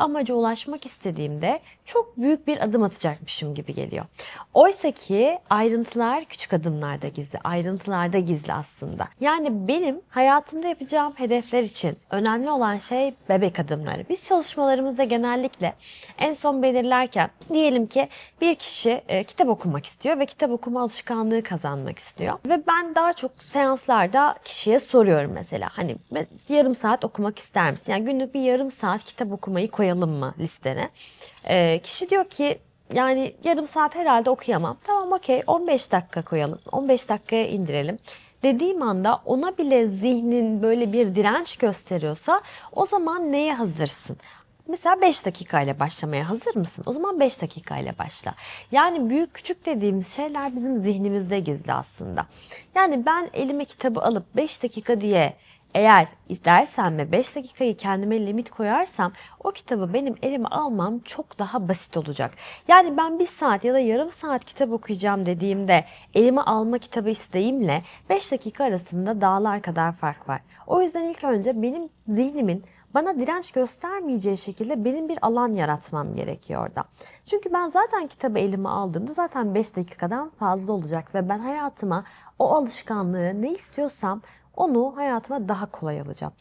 amaca ulaşmak istediğimde çok büyük bir adım atacakmışım gibi geliyor. Oysa ki ayrıntılar küçük adımlarda gizli, ayrıntılarda gizli aslında. Yani benim hayatımda yapacağım hedefler için önemli olan şey bebek adımları. Biz çalışmalarımızda genellikle en son belirlerken diyelim ki bir kişi e, kitap okumak istiyor ve kitap okuma alışkanlığı kazanmak istiyor. Ve ben daha çok seanslarda kişiye soruyorum mesela hani "Me- yarım saat okumak ister misin? Yani günlük bir yarım saat kitap okumayı koyalım mı listene? E, kişi diyor ki yani yarım saat herhalde okuyamam. Tamam okey 15 dakika koyalım. 15 dakikaya indirelim. Dediğim anda ona bile zihnin böyle bir direnç gösteriyorsa o zaman neye hazırsın? Mesela 5 dakikayla başlamaya hazır mısın? O zaman 5 dakikayla başla. Yani büyük küçük dediğimiz şeyler bizim zihnimizde gizli aslında. Yani ben elime kitabı alıp 5 dakika diye eğer istersem ve 5 dakikayı kendime limit koyarsam o kitabı benim elime almam çok daha basit olacak. Yani ben bir saat ya da yarım saat kitap okuyacağım dediğimde elime alma kitabı isteğimle 5 dakika arasında dağlar kadar fark var. O yüzden ilk önce benim zihnimin bana direnç göstermeyeceği şekilde benim bir alan yaratmam gerekiyor orada. Çünkü ben zaten kitabı elime aldığımda zaten 5 dakikadan fazla olacak ve ben hayatıma o alışkanlığı ne istiyorsam onu hayatıma daha kolay alacağım.